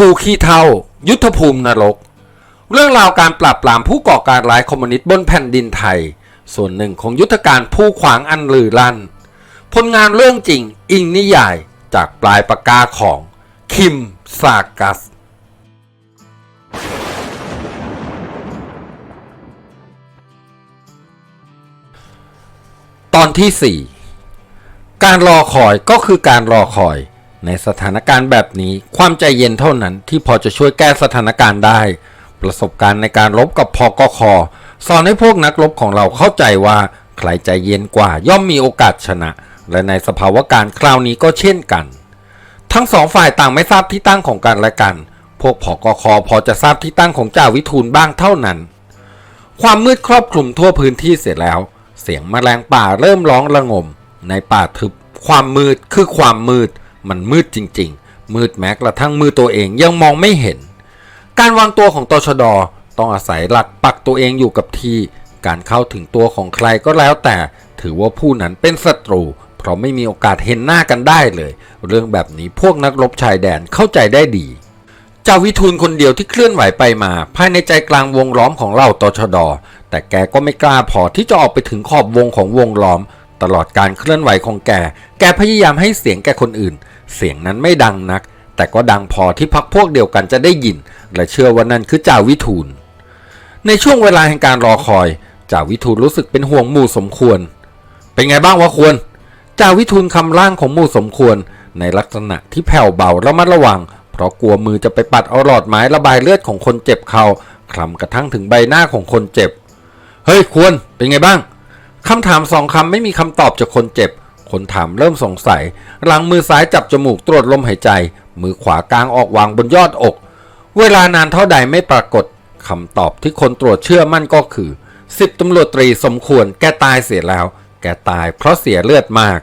ภูขี้เท่า ยุทธภูมินรก เรื่องราวการปราบปรามผู้ก่อการร้ายคอมมิวนิสต์บนแผ่นดินไทย ส่วนหนึ่งของยุทธการผู้ขวางอันลือลั่น ผลงานเรื่องจริงอิงนิยายจากปลายปากกาของคิมซากัส ตอนที่ 4 การรอคอยก็คือการรอคอย ในสถานการณ์แบบนี้ความใจเย็นเท่านั้นที่พอจะช่วยแก้สถานการณ์ได้ ประสบการณ์ในการรบกับพกคสอนให้พวกนักรบของเราเข้าใจว่าใครใจเย็นกว่าย่อมมีโอกาสชนะ และในสภาวะการคราวนี้ก็เช่นกัน ทั้งสองฝ่ายต่างไม่ทราบที่ตั้งของกันและกัน พวกพกคพอจะทราบที่ตั้งของจ่าวิทูลบ้างเท่านั้น ความมืดครอบคลุมทั่วพื้นที่เสร็จแล้ว เสียงแมลงป่าเริ่มร้องระงม ในป่าทึบความมืดคือความมืด มันมืดจริง ๆ มืดแม้กระทั่งมือตัวเองยังมองไม่เห็น การวางตัวของตชดต้องอาศัยหลักปักตัวเองอยู่กับที่ การเข้าถึงตัวของใครก็แล้วแต่ถือว่าผู้นั้นเป็นศัตรู เพราะไม่มีโอกาสเห็นหน้ากันได้เลย เรื่องแบบนี้พวกนักรบชายแดนเข้าใจได้ดีเจ้าวิทูลคนเดียวที่เคลื่อนไหวไปมา ภายในใจกลางวงล้อมของเหล่าตชด แต่แกก็ไม่กล้าพอที่จะออกไปถึงขอบวงของวงล้อม ตลอดการเคลื่อนไหวของแก แกพยายามให้เสียงแกคนอื่น เสียงนั้นไม่ดังนัก แต่ก็ดังพอที่พักพวกเดียวกันจะได้ยิน และเชื่อว่านั่นคือเจ้าวิทูล ในช่วงเวลาแห่งการรอคอยเจ้าวิทูลรู้สึกเป็นห่วงหมู่สมควร เป็นไงบ้างวะควรเจ้าวิทูลคำร่างของหมู่สมควร ในลักษณะที่แผ่วเบาระมัดระวัง เพราะกลัวมือจะไปปัดเอาหลอดไม้ระบายเลือดของคนเจ็บเขาคลำกระทั่งถึงใบหน้าของคนเจ็บ เฮ้ยควรเป็นไงบ้างคำถามสองคำไม่มีคำตอบจากคนเจ็บ คนถามเริ่มสงสัย หลังมือซ้ายจับจมูกตรวจลมหายใจ มือขวากลางออกวางบนยอดอก เวลานานเท่าใดไม่ปรากฏคำตอบที่คนตรวจเชื่อมั่นก็คือสิบตำรวจตรีสมควรแกตายเสียแล้ว แกตายเพราะเสียเลือดมาก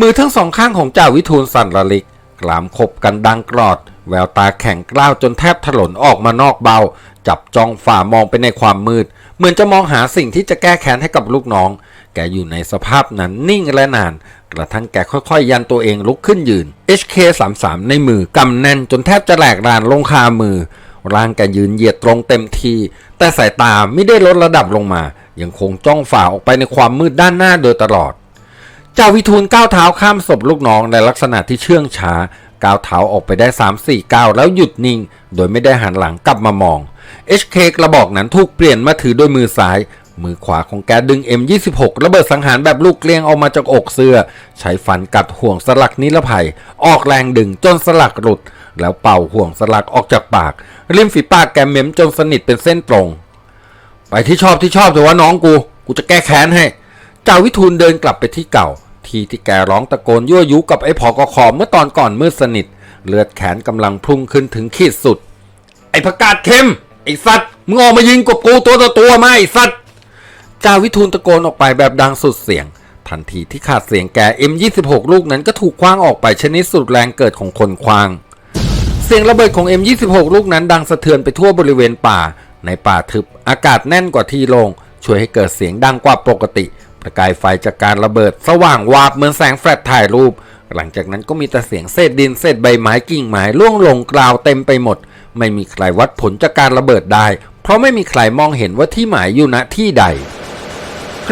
มือทั้งสองข้างของเจ้าวิทูลสั่นระลิก กลามขบกันดังกรอด แววตาแข็งกล้าวจนแทบถลนออกมานอกเบา จับจ้องฝ่ามองไปในความมืด เหมือนจะมองหาสิ่งที่จะแก้แค้นให้กับลูกน้อง แกอยู่ในสภาพนั้นนิ่งและนาน กระทั่งแกค่อยๆ ยันตัวเองลุกขึ้นยืน HK33 ในมือกำแน่นจนแทบจะแหลกรานลงคามือ ร่างแกยืนเหยียดตรงเต็มที แต่สายตาไม่ได้ลดระดับลงมา ยังคงจ้องฝ่าออกไปในความมืดด้านหน้าโดยตลอดเจ้าวิทูลก้าวเท้าข้ามศพลูกน้องในลักษณะที่เชื่องช้าก้าวเท้าออกไปได้ 3 4ก้าวแล้วหยุดนิ่ง โดยไม่ได้หันหลังกลับมามอง HK กระบอกนั้นถูกเปลี่ยนมาถือด้วยมือซ้าย มือขวาของแกดึง M26 ระเบิดสังหารแบบลูกเกลียงออกมาจากอกเสื้อ ใช้ฟันกัดห่วงสลักนิรภัย ออกแรงดึงจนสลักหลุด แล้วเป่าห่วงสลักออกจากปาก ริมฝีปากแกเม้มจนสนิทเป็นเส้นตรง ไปที่ชอบที่ชอบเถอะว่าน้องกู กูจะแก้แค้นให้ เจ้าวิทูลเดินกลับไปที่เก่า ที่ที่แกร้องตะโกนยั่วยุกับไอ้พอกคอเมื่อตอนก่อนมืดสนิท เลือดแขนกำลังพุ่งขึ้นถึงขีดสุด ไอ้ประกาศเข้มไอ้สัตว์มึงออกมายิงกบกูตัวต่อตัวมาไอ้สัตว์ จาวิทูลตะโกนออกไปแบบดังสุดเสียง ทันทีที่ขาดเสียงแก M26 ลูกนั้นก็ถูกคว้างออกไปชนิดสุดแรงเกิดของคนคว้าง เสียงระเบิดของ M26 ลูกนั้นดังสะเทือนไปทั่วบริเวณป่า ในป่าทึบอากาศแน่นกว่าที่โลง่งช่วยให้เกิดเสียงดังกว่าปกติประกายไฟจากการระเบิดสว่างวาบเหมือนแสงแฟลชถ่ายรูป หลังจากนั้นก็มีแต่เสียงเศษดินเศษใบไม้กิ่งไม้ล่วงลงกราวเต็มไปหมด ไม่มีใครวัดผลจากการระเบิดได้ เพราะไม่มีใครมองเห็นว่าที่หมายอยู่ณที่ใด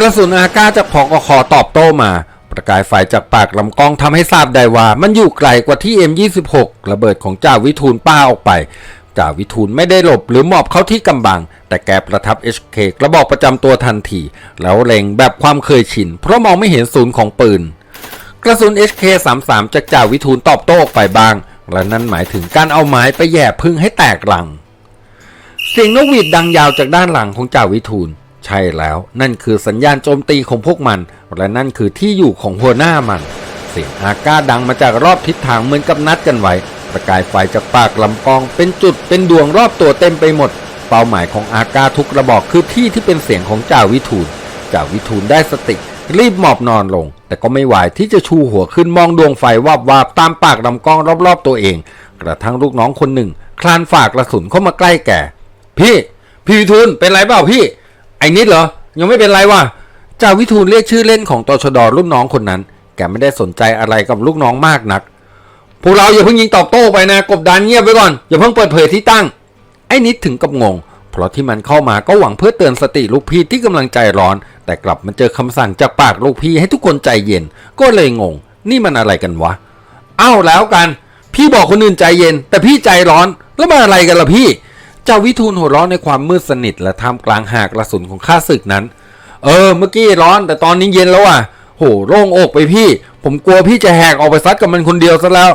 กระสุนอากาจากพอกคอตอบโต้มา ประกายไฟจากปากลำกล้องทำให้ทราบได้ว่ามันอยู่ไกลกว่าที่ M26 ระเบิดของจ่าวิทูลป้าออกไปจ่าวิทูลไม่ได้หลบหรือหมอบเข้าที่กำบัง แต่แกประทับ HK กระบอกประจำตัวทันที แล้วเล็งแบบความเคยชิน เพราะมองไม่เห็นศูนย์ของปืน กระสุน HK33 จากจ่าวิทูลตอบโต้ออกไปบ้าง และนั่นหมายถึงการเอาไม้ไปแย่พึ่งให้แตกหลังเสียงนกหวีดดังยาวจากด้านหลังของจ่าวิทูล ใช่แล้วนั่นคือสัญญาณโจมตีของพวกมัน และนั่นคือที่อยู่ของหัวหน้ามัน เสียงอาก้าดังมาจากรอบทิศทางเหมือนกับนัดกันไว้ ประกายไฟจากปากลำกอง เป็นจุดเป็นดวงรอบตัวเต็มไปหมด เป้าหมายของอาก้าทุกระบอกคือที่ที่เป็นเสียงของจ่าวิทูลจ่าวิทูลได้สติ รีบหมอบนอนลง แต่ก็ไม่ไหวที่จะชูหัวขึ้นมองดวงไฟวาบวาบตามปากลำกองรอบๆตัวเอง กระทั่งลูกน้องคนหนึ่ง คลานฝากกระสุนเข้ามาใกล้แก่ พี่ พี่วิทูลเป็นไรเปล่าพี่ ไอ้นิดเหรอ ยังไม่เป็นไรวะจ่าวิทูลเรียกชื่อเล่นของตชดรุ่นน้องคนนั้น แกไม่ได้สนใจอะไรกับลูกน้องมากนัก พวกเราอย่าเพิ่งยิงตอบโต้ไปนะ กบดานเงียบไว้ก่อน อย่าเพิ่งเปิดเผยที่ตั้ง ไอ้นิดถึงกับงง เพราะที่มันเข้ามาก็หวังเพื่อเตือนสติลูกพี่ที่กำลังใจร้อน แต่กลับมาเจอคำสั่งจากปากลูกพี่ให้ทุกคนใจเย็น ก็เลยงง นี่มันอะไรกันวะเอ้าแล้วกัน พี่บอกคนอื่นใจเย็น แต่พี่ใจร้อน แล้วมันอะไรกันล่ะพี่ จ้าวิทูลหัวเร้อนในความมืดสนิทและท่ามกลางหากกระสุนของข้าศึกนั้น เออ เมื่อกี้ร้อนแต่ตอนนี้เย็นแล้วอะ โหโล่งอกไปพี่ ผมกลัวพี่จะแหกออกไปซัดกับมันคนเดียวซะแล้ว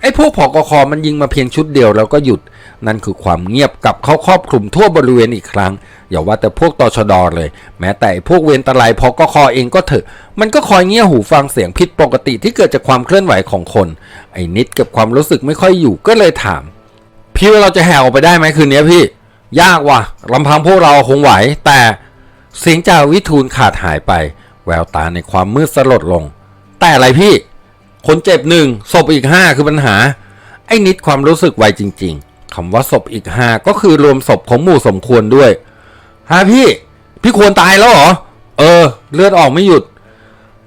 ไอ้พวกผอกคอมันยิงมาเพียงชุดเดียวแล้วก็หยุด นั่นคือความเงียบกับเข้าครอบคลุมทั่วบริเวณอีกครั้ง อย่าว่าแต่พวกตชดอเลย แม้แต่พวกเวรตะไลพอกคอเองก็เถอะ มันก็คอยเงี่ยหูฟังเสียงผิดปกติที่เกิดจากความเคลื่อนไหวของคน ไอ้นิดเก็บความรู้สึกไม่ค่อยอยู่ก็เลยถาม พี่ว่าเราจะแหกออกไปได้ไหมคืนนี้พี่ ยากว่ะลำพังพวกเราคงไหว แต่เสียงจ่าวิทูลขาดหายไป แววตาในความมืดสลดลง แต่อะไรพี่ คนเจ็บหนึ่งศพอีกห้าคือปัญหา ไอ้นิดความรู้สึกไวจริง ๆคำว่าศพอีกห้าก็คือรวมศพของหมู่สมควรด้วยฮะพี่ พี่ควรตายแล้วเหรอ เออ เลือดออกไม่หยุด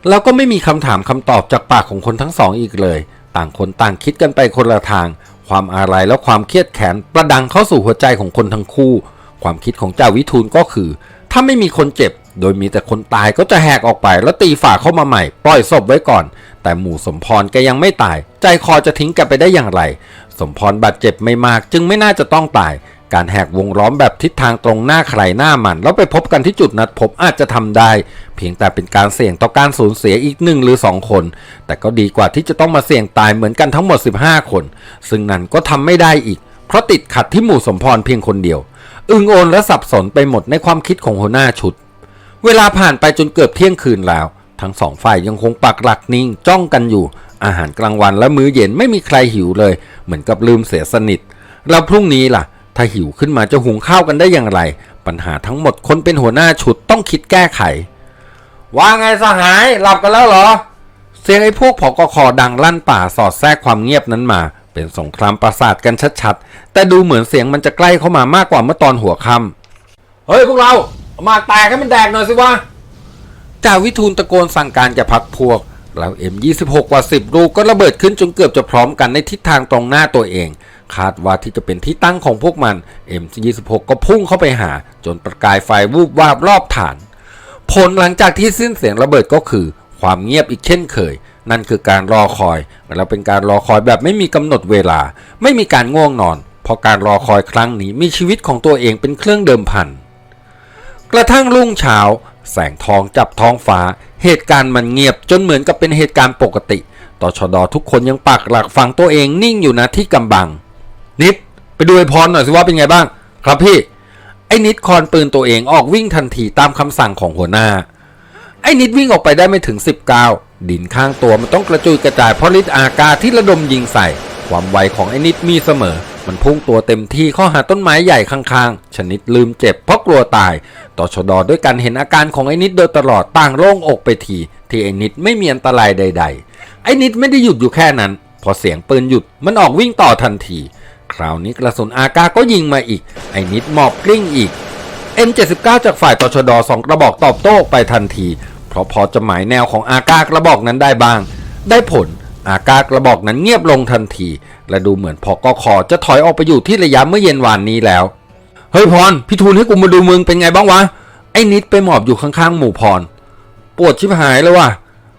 แล้วก็ไม่มีคำถามคำตอบจากปากของคนทั้งสองอีกเลย ต่างคนต่างคิดกันไปคนละทาง ความอาลัยและความเครียดแค้นประดังเข้าสู่หัวใจของคนทั้งคู่ ความคิดของเจ้าวิทูลก็คือ ถ้าไม่มีคนเจ็บ โดยมีแต่คนตายก็จะแหกออกไปแล้วตีฝ่าเข้ามาใหม่ ปล่อยศพไว้ก่อน แต่หมู่สมพรแกยังไม่ตาย ใจคอจะทิ้งแกไปได้อย่างไร สมพรบาดเจ็บไม่มากจึงไม่น่าจะต้องตาย การแหกวงล้อมแบบทิศทางตรงหน้าใครหน้ามัน แล้วไปพบกันที่จุดนัดพบอาจจะทำได้ เพียงแต่เป็นการเสี่ยงต่อการสูญเสียอีกหนึ่งหรือสองคน แต่ก็ดีกว่าที่จะต้องมาเสี่ยงตายเหมือนกันทั้งหมด 15 คน ซึ่งนั่นก็ทำไม่ได้อีก เพราะติดขัดที่หมู่สมพรเพียงคนเดียว อึงโอนและสับสนไปหมดในความคิดของหัวหน้าชุด เวลาผ่านไปจนเกือบเที่ยงคืนแล้ว ทั้งสองฝ่ายยังคงปักหลักนิ่งจ้องกันอยู่ อาหารกลางวันและมื้อเย็นไม่มีใครหิวเลย เหมือนกับลืมเสียสนิทแล้วพรุ่งนี้ล่ะ ถ้าหิวขึ้นมาจะหุงข้าวกันได้อย่างไร ปัญหาทั้งหมดคนเป็นหัวหน้าชุดต้องคิดแก้ไข ว่าไงสหายหลับกันแล้วเหรอ เสียงไอ้พวกผอกคอดังลั่นป่าสอดแทรกความเงียบนั้นมา เป็นสงครามประสาทกันชัดๆ แต่ดูเหมือนเสียงมันจะใกล้เข้ามามากกว่าเมื่อตอนหัวค่ำเฮ้ยพวกเรามาแตกให้มันแดกหน่อยสิวะจ่าวิทูลตะโกนสั่งการจะพักพวกแล้วเอ็ม26กกว่า10ลูกก็ระเบิดขึ้นจนเกือบจะพร้อมกันในทิศทางตรงหน้าตัวเอง คาดว่าที่จะเป็นที่ตั้งของพวกมัน M26 ก็พุ่งเข้าไปหา จนประกายไฟวูบวาบรอบฐาน ผลหลังจากที่สิ้นเสียงระเบิดก็คือ ความเงียบอีกเช่นเคย นั่นคือการรอคอยและเป็นการรอคอยแบบไม่มีกำหนดเวลา ไม่มีการง่วงนอน เพราะการรอคอยครั้งนี้มีชีวิตของตัวเองเป็นเครื่องเดิมพันกระทั่งรุ่งเช้า แสงทองจับท้องฟ้า เหตุการณ์มันเงียบจนเหมือนกับเป็นเหตุการณ์ปกติต่อชดอทุกคนยังปักหลักฟังตัวเองนิ่งอยู่นะที่กำบัง นิดไปดูไอพรหน่อยสิว่าเป็นไงบ้าง ครับพี่ ไอ้นิดคอนปืนตัวเองออกวิ่งทันทีตามคำสั่งของหัวหน้า ไอ้นิดวิ่งออกไปได้ไม่ถึง19ดินข้างตัวมันต้องกระจุยกระจายเพราะฤทธิ์อากาที่ระดมยิงใส่ ความไวของไอ้นิดมีเสมอ มันพุ่งตัวเต็มที่เข้าหาต้นไม้ใหญ่ข้างๆ ชนิดลืมเจ็บเพราะกลัวตาย ต่อชดอด้วยการเห็นอาการของไอ้นิดโดยตลอดต่างโล่งอกไปทีที่ไอ้นิดไม่มีอันตรายใด ๆ ไอ้นิดไม่ได้หยุดอยู่แค่นั้น พอเสียงปืนหยุดมันออกวิ่งต่อทันที คราวนี้กระสุนอากาก็ยิงมาอีก ไอ้นิดหมอบกลิ้งอีก M79 จากฝ่ายตชดสองกระบอกตอบโต้ไปทันที เพราะพอจะหมายแนวของอากากระบอกนั้นได้บ้าง ได้ผล อากากระบอกนั้นเงียบลงทันที และดูเหมือนพอกคอจะถอยออกไปอยู่ที่ระยะเมื่อเย็นวานนี้แล้ว เฮ้ยพรพี่ทูลให้กูมาดูมึงเป็นไงบ้างวะ ไอ้นิดไปหมอบอยู่ข้างๆหมู่พร ปวดชิบหายเลยว่ะ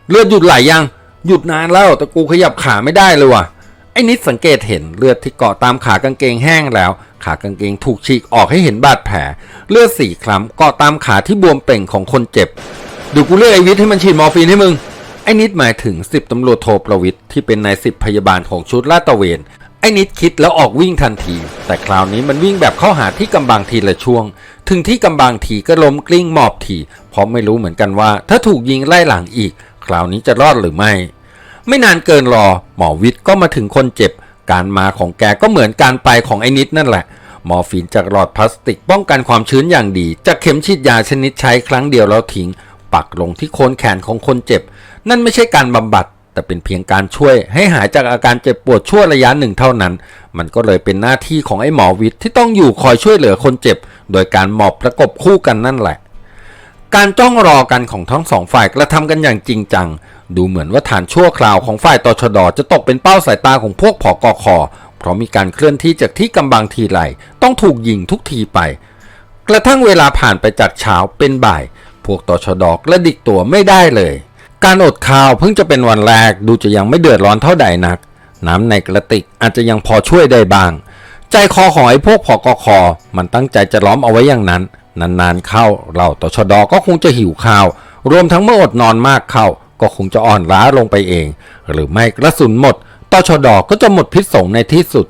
เลือดหยุดไหลยัง หยุดนานแล้วแต่กูขยับขาไม่ได้เลยว่ะ ไอ้นิดสังเกตเห็นเลือดที่เกาะตามขากางเกงแห้งแล้ว ขากางเกงถูกฉีกออกให้เห็นบาดแผล เลือดสีคล้ำเกาะตามขาที่บวมเป่งของคนเจ็บดูกูเรียกไอวิทย์ให้มันฉีดมอร์ฟีนให้มึงไอ้นิดหมายถึงสิบตำรวจโทประวิทย์ที่เป็นนายสิบพยาบาลของชุดลาดตระเวนไอ้นิดคิดแล้วออกวิ่งทันที แต่คราวนี้มันวิ่งแบบเข้าหาที่กำบังทีละช่วง ถึงที่กำบังทีก็ล้มกลิ้งหมอบทีเพราะไม่รู้เหมือนกันว่า ถ้าถูกยิงไล่หลังอีก คราวนี้จะรอดหรือไม่ ไม่นานเกินรอ หมอวิทย์ก็มาถึงคนเจ็บ การมาของแกก็เหมือนการไปของไอ้นิดนั่นแหละ มอร์ฟีนจากหลอดพลาสติกป้องกันความชื้นอย่างดี จากเข็มฉีดยาชนิดใช้ครั้งเดียวแล้วทิ้ง ปักลงที่โคนแขนของคนเจ็บ นั่นไม่ใช่การบำบัดแต่เป็นเพียงการช่วยให้หายจากอาการเจ็บปวดชั่วระยะหนึ่งเท่านั้น มันก็เลยเป็นหน้าที่ของไอ้หมอวิทย์ที่ต้องอยู่คอยช่วยเหลือคนเจ็บ โดยการหมอบประกบคู่กันนั่นแหละ การจ้องรอกันของทั้งสองฝ่ายกระทำกันอย่างจริงจัง ดูเหมือนว่าฐานชั่วคราวของฝ่ายตชดจะตกเป็นเป้าสายตาของพวกผอกอคอเพราะมีการเคลื่อนที่จากที่กำบังทีไรต้องถูกยิงทุกทีไป กระทั่งเวลาผ่านไปจากเช้าเป็นบ่าย พวกตชดกระดิกตัวไม่ได้เลย การอดข้าวเพิ่งจะเป็นวันแรกดูจะยังไม่เดือดร้อนเท่าใดนัก น้ำในกระติกอาจจะยังพอช่วยได้บ้าง ใจคอของไอ้พวกผอกคอมันตั้งใจจะล้อมเอาไว้อย่างนั้น นานๆเข้าเราตชดก็คงจะหิวข้าว รวมทั้งเมื่ออดนอนมากเข้า ก็คงจะอ่อนล้าลงไปเอง หรือไม่กระสุนหมดตชดก็จะหมดพิษสงในที่สุด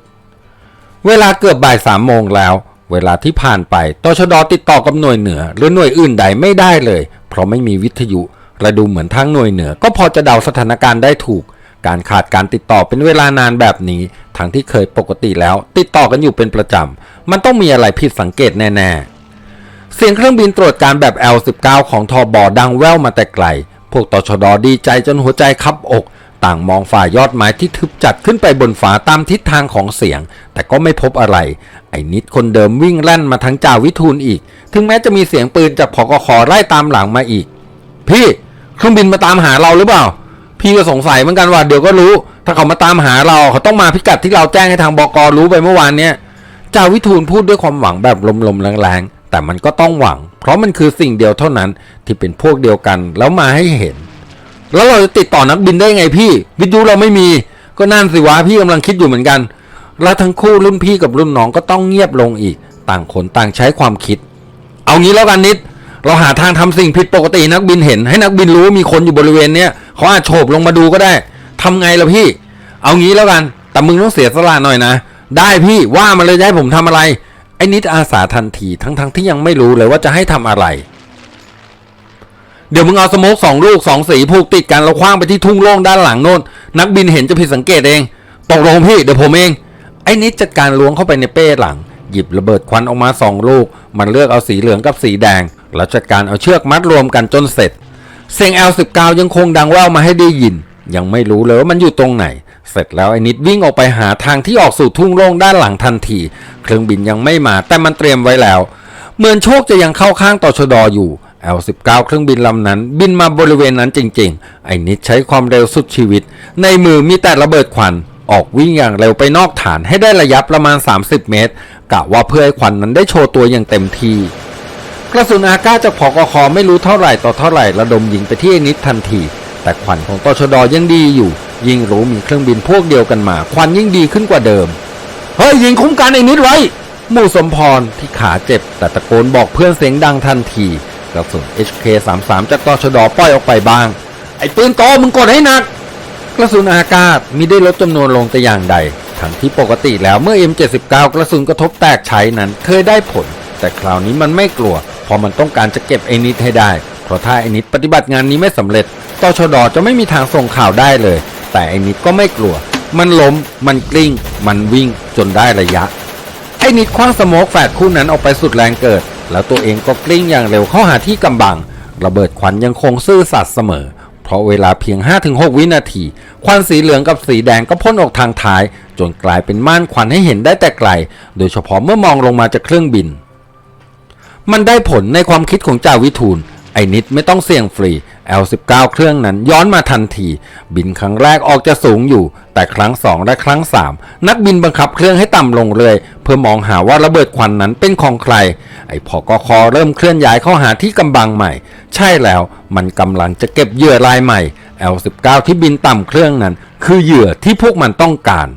เวลาเกือบบ่ายสามโมงแล้ว เวลาที่ผ่านไปตชดติดต่อกับหน่วยเหนือ หรือหน่วยอื่นใดไม่ได้เลย เพราะไม่มีวิทยุและดูเหมือนทางหน่วยเหนือ ก็พอจะเดาสถานการณ์ได้ถูก การขาดการติดต่อเป็นเวลานานแบบนี้ ทั้งที่เคยปกติแล้ว ติดต่อกันอยู่เป็นประจำ มันต้องมีอะไรผิดสังเกตแน่ ๆ เสียงเครื่องบินตรวจการแบบ L19 ของทอบอดังแว่วมาแต่ไกล พวกตชดดีใจจนหัวใจคับอก ต่างมองฝ่ายยอดไม้ที่ทึบจัดขึ้นไปบนฟ้าตามทิศทางของเสียง แต่ก็ไม่พบอะไร ไอ้นิดคนเดิมวิ่งแล่นมาทั้งจ่าวิทูลอีก ถึงแม้จะมีเสียงปืนจากพกคไล่ตามหลังมาอีก พี่เครื่องบินมาตามหาเราหรือเปล่า พี่ก็สงสัยเหมือนกันว่าเดี๋ยวก็รู้ ถ้าเขามาตามหาเราเขาต้องมาพิกัดที่เราแจ้งให้ทางบกรู้ไปเมื่อวานเนี้ยจ่าวิทูลพูดด้วยความหวังแบบลมๆแรงๆแต่มันก็ต้องหวัง เพราะมันคือสิ่งเดียวเท่านั้นที่เป็นพวกเดียวกันแล้วมาให้เห็น แล้วเราจะติดต่อนักบินได้ไงพี่ วิทยุเราไม่มี ก็นั่นสิวะพี่กำลังคิดอยู่เหมือนกัน แล้วทั้งคู่รุ่นพี่กับรุ่นน้องก็ต้องเงียบลงอีก ต่างคนต่างใช้ความคิด เอางี้แล้วกันนิด เราหาทางทำสิ่งผิดปกตินักบินเห็น ให้นักบินรู้มีคนอยู่บริเวณเนี้ยเขาอาจโฉบลงมาดูก็ได้ทำไงล่ะพี่ เอางี้แล้วกัน แต่มึงต้องเสียสละหน่อยนะ ได้พี่ว่ามาเลยจะให้ผมทำอะไร ไอ้นิดอาสาทันทีทั้งๆทที่ยังไม่รู้เลยว่าจะให้ทำอะไร เดี๋ยวมึงเอาสโมกสองลูกสองสีผูกติดกันแล้วคว้างไปที่ทุ่งโล่งด้านหลังโน่นนักบินเห็นจะผิดสังเกตเองตกลงพี่เดี๋ยวผมเอง ไอ้นิดจัดการล้วงเข้าไปในเป้หลัง หยิบระเบิดควันออกมาสองลูก มันเลือกเอาสีเหลืองกับสีแดง แล้วจัดการเอาเชือกมัดรวมกันจนเสร็จ เสียง L19 ยังคงดังแว่วมาให้ได้ยิน ยังไม่รู้เลยว่ามันอยู่ตรงไหน เสร็จแล้วไอ้นิดวิ่งออกไปหาทางที่ออกสู่ทุ่งโล่งด้านหลังทันที เครื่องบินยังไม่มาแต่มันเตรียมไว้แล้ว เหมือนโชคจะยังเข้าข้างต่อชดออยู่ L19 เครื่องบินลำนั้น บินมาบริเวณนั้นจริง ๆ ไอ้นิดใช้ความเร็วสุดชีวิต ในมือมีแต่ระเบิดควัน ออกวิ่งอย่างเร็วไปนอกฐานให้ได้ระยะประมาณ 30 เมตร กะว่าเพื่อให้ควันนั้นได้โชว์ตัวอย่างเต็มที่ กระสุนอาก้าจากพกคอไม่รู้เท่าไหร่ต่อเท่าไหร่ระดมยิงไปที่ไอ้นิดทันที แต่ควันของตชดยังดีอยู่ ยิ่งรู้มีเครื่องบินพวกเดียวกันมา ควันยิ่งดีขึ้นกว่าเดิม เฮ้ยยิงคุ้มกันไอ้นิดไว้หมู่สมพรที่ขาเจ็บ แต่ตะโกนบอกเพื่อนเสียงดังทันทีกระสุน HK33 จากตชดปล่อยออกไปบ้าง ไอ้ปืนโตมึงกดให้หนัก กระสุนอากาศมิได้ลดจำนวนลงแต่อย่างใดทั้งที่ปกติแล้วเมื่อ M79 กระสุนกระทบแตกใช้นั้นเคยได้ผล แต่คราวนี้มันไม่กลัวเพราะมันต้องการจะเก็บไอ้นิดให้ได้ เพราะถ้าไอ้นิดปฏิบัติงานนี้ไม่สำเร็จ ตชดจะไม่มีทางส่งข่าวได้เลย แต่ไอ้นิดก็ไม่กลัว มันล้ม มันกลิ้ง มันวิ่งจนได้ระยะ ไอ้นิดคว้างสโมกแฝดคู่นั้นออกไปสุดแรงเกิด แล้วตัวเองก็กลิ้งอย่างเร็วเข้าหาที่กำบัง ระเบิดควันยังคงซื่อสัตย์เสมอ เพราะเวลาเพียง 5-6 วินาที ควันสีเหลืองกับสีแดงก็พ่นออกทางท้าย จนกลายเป็นม่านควันให้เห็นได้แต่ไกล โดยเฉพาะเมื่อมองลงมาจากเครื่องบิน มันได้ผลในความคิดของจ่าวิทูลไอ้นิดไม่ต้องเสี่ยงฟรี L19 เครื่องนั้นย้อนมาทันที บินครั้งแรกออกจะสูงอยู่ แต่ครั้งสองและครั้งสามนักบินบังคับเครื่องให้ต่ำลงเลยเพื่อมองหาว่าระเบิดควันนั้นเป็นของใคร ไอ้พอกคอเริ่มเคลื่อนย้ายเข้าหาที่กำบังใหม่ ใช่แล้วมันกำลังจะเก็บเหยื่อรายใหม่ L19 ที่บินต่ำเครื่องนั้น คือเหยื่อที่พวกมันต้องการ